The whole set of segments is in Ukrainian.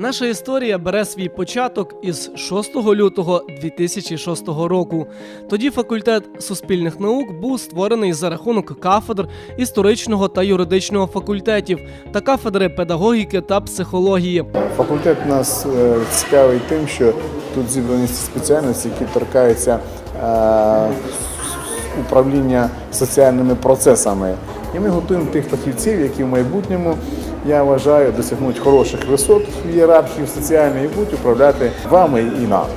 Наша історія бере свій початок із 6 лютого 2006 року. Тоді факультет суспільних наук був створений за рахунок кафедр історичного та юридичного факультетів та кафедри педагогіки та психології. Факультет нас е, цікавий тим, що тут зібрані спеціальності, які торкаються е, управління соціальними процесами. І ми готуємо тих фахівців, які в майбутньому, я вважаю, досягнуть хороших висот в ієрархії соціальної і будуть управляти вами і нами.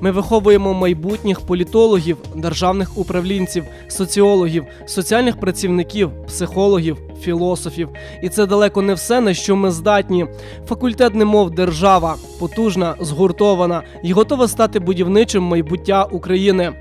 Ми виховуємо майбутніх політологів, державних управлінців, соціологів, соціальних працівників, психологів, філософів. І це далеко не все, на що ми здатні. Факультет, немов держава, потужна, згуртована і готова стати будівничим майбуття України.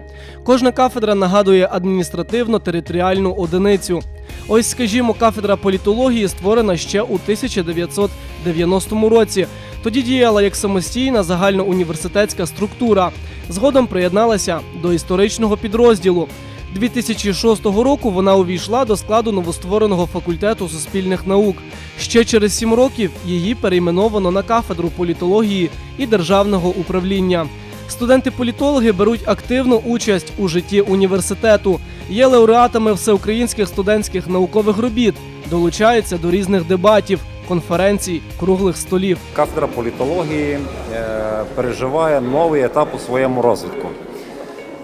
Кожна кафедра нагадує адміністративно-територіальну одиницю. Ось, скажімо, кафедра політології створена ще у 1990 році. Тоді діяла як самостійна загальноуніверситетська структура. Згодом приєдналася до історичного підрозділу. 2006 року вона увійшла до складу новоствореного факультету суспільних наук. Ще через сім років її перейменовано на кафедру політології і державного управління. Студенти-політологи беруть активну участь у житті університету, є лауреатами всеукраїнських студентських наукових робіт, долучаються до різних дебатів, конференцій, круглих столів. Кафедра політології е, переживає новий етап у своєму розвитку.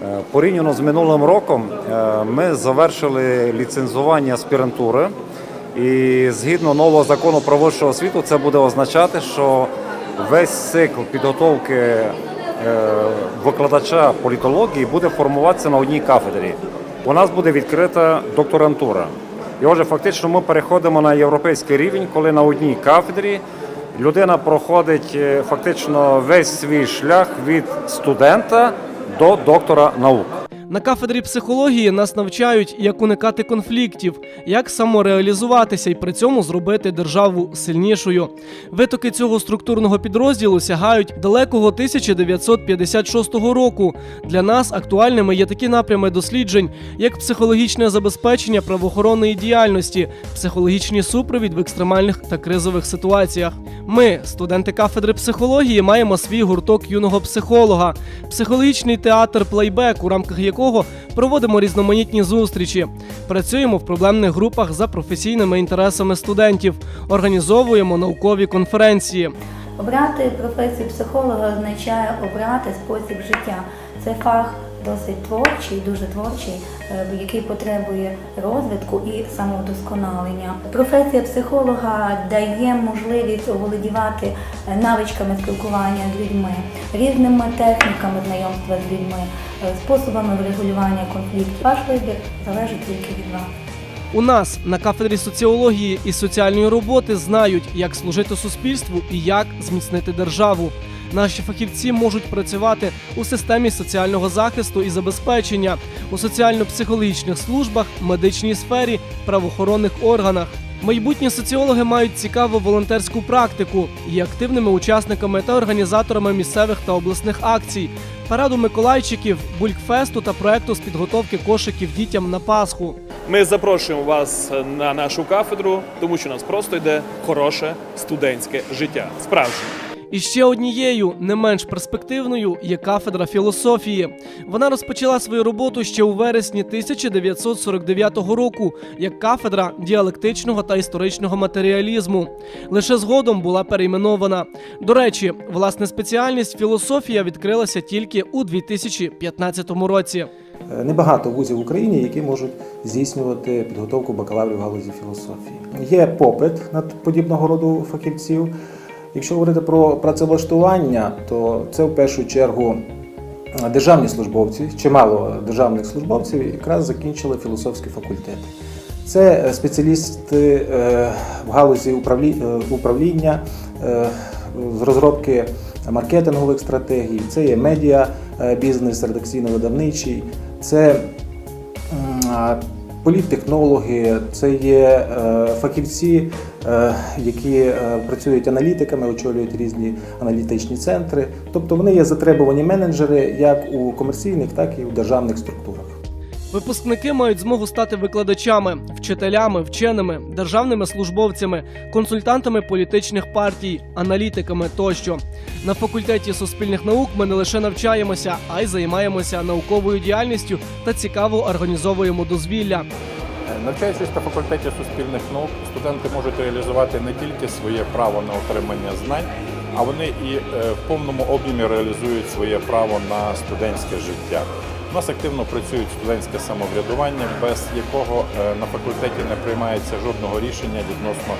Е, Порівняно з минулим роком е, ми завершили ліцензування аспірантури, і згідно нового закону про вищу освіту, це буде означати, що весь цикл підготовки викладача політології буде формуватися на одній кафедрі. У нас буде відкрита докторантура. І отже, фактично ми переходимо на європейський рівень, коли на одній кафедрі людина проходить е, фактично весь свій шлях від студента до доктора наук. На кафедрі психології нас навчають, як уникати конфліктів, як самореалізуватися і при цьому зробити державу сильнішою. Витоки цього структурного підрозділу сягають далекого 1956 року. Для нас актуальними є такі напрями досліджень, як психологічне забезпечення правоохоронної діяльності, психологічний супровід в екстремальних та кризових ситуаціях. Ми, студенти кафедри психології, маємо свій гурток юного психолога, психологічний театр плейбек, у рамках якого проводимо різноманітні зустрічі. Працюємо в проблемних групах за професійними інтересами студентів, організовуємо наукові конференції. Обрати професію психолога означає обрати спосіб життя. Це фах досить творчий, дуже творчий, е, який потребує розвитку і самовдосконалення. Професія психолога дає можливість оволодівати е, навичками спілкування з людьми, різними техніками знайомства з людьми, е, способами врегулювання конфліктів. Ваш вибір залежить тільки від вас. У нас на кафедрі соціології і соціальної роботи знають, як служити суспільству і як зміцнити державу. Наші фахівці можуть працювати у системі соціального захисту і забезпечення, у соціально-психологічних службах, медичній сфері, правоохоронних органах. Майбутні соціологи мають цікаву волонтерську практику, є активними учасниками та організаторами місцевих та обласних акцій, параду Миколайчиків, булькфесту та проекту з підготовки кошиків дітям на Пасху. Ми запрошуємо вас на нашу кафедру, тому що у нас просто йде хороше студентське життя. Справжнє. І ще однією, не менш перспективною, є кафедра філософії. Вона розпочала свою роботу ще у вересні 1949 року як кафедра діалектичного та історичного матеріалізму. Лише згодом була перейменована. До речі, власне спеціальність філософія відкрилася тільки у 2015 році. Е, Небагато вузів в Україні, які можуть здійснювати підготовку бакалаврів в галузі філософії. Є попит на подібного роду фахівців. Якщо говорити про працевлаштування, то це в першу чергу е, державні службовці, чимало державних службовців якраз закінчили філософські факультети. Це е, спеціалісти е, в галузі управління, з розробки маркетингових стратегій, це є медіа бізнес, редакційно-видавничий, це політтехнологи, це є е, фахівці, е, які е, працюють аналітиками, очолюють різні аналітичні центри. Тобто вони є затребувані менеджери як у комерційних, так і у державних структурах. Випускники мають змогу стати викладачами, вчителями, вченими, державними службовцями, консультантами політичних партій, аналітиками тощо. На факультеті суспільних наук ми не лише навчаємося, а й займаємося науковою діяльністю та цікаво організовуємо дозвілля. Навчаючись на факультеті суспільних наук, студенти можуть реалізувати не тільки своє право на отримання знань, а вони і е, в повному об'ємі реалізують своє право на студентське життя. У нас активно працюють студентське самоврядування, без якого е, на факультеті не приймається жодного рішення відносно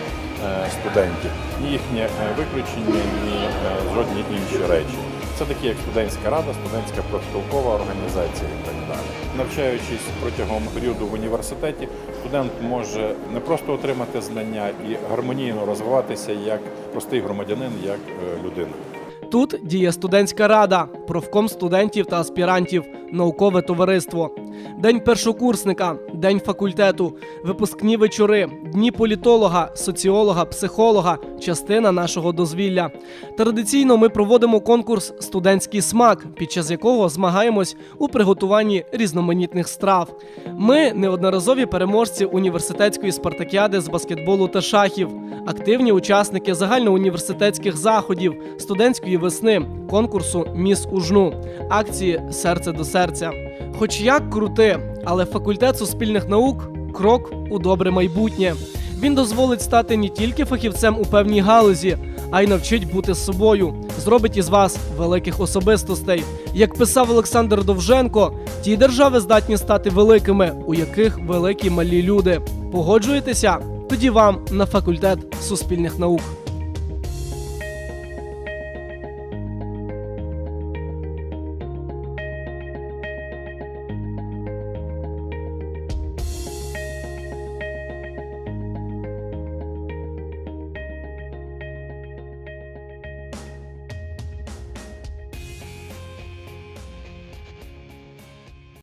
е, студентів. Ні їхнє виключення, ні жодні інші речі. Це такі як студентська рада, студентська профспілкова організація і так далі. Навчаючись протягом періоду в університеті, студент може не просто отримати знання і гармонійно розвиватися як простий громадянин, як е, людина. Тут діє студентська рада, профком студентів та аспірантів, наукове товариство. День першокурсника, день факультету, випускні вечори, дні політолога, соціолога, психолога, частина нашого дозвілля. Традиційно ми проводимо конкурс Студентський смак, під час якого змагаємось у приготуванні різноманітних страв. Ми неодноразові переможці університетської спартакіади з баскетболу та шахів, активні учасники загальноуніверситетських заходів, студентської весни, конкурсу Міс Ужну, акції Серце до серця. Хоч як крути, але факультет суспільних наук крок у добре майбутнє. Він дозволить стати не тільки фахівцем у певній галузі, а й навчить бути собою, зробить із вас великих особистостей. Як писав Олександр Довженко, ті держави здатні стати великими, у яких великі малі люди. Погоджуєтеся? Тоді вам на факультет суспільних наук.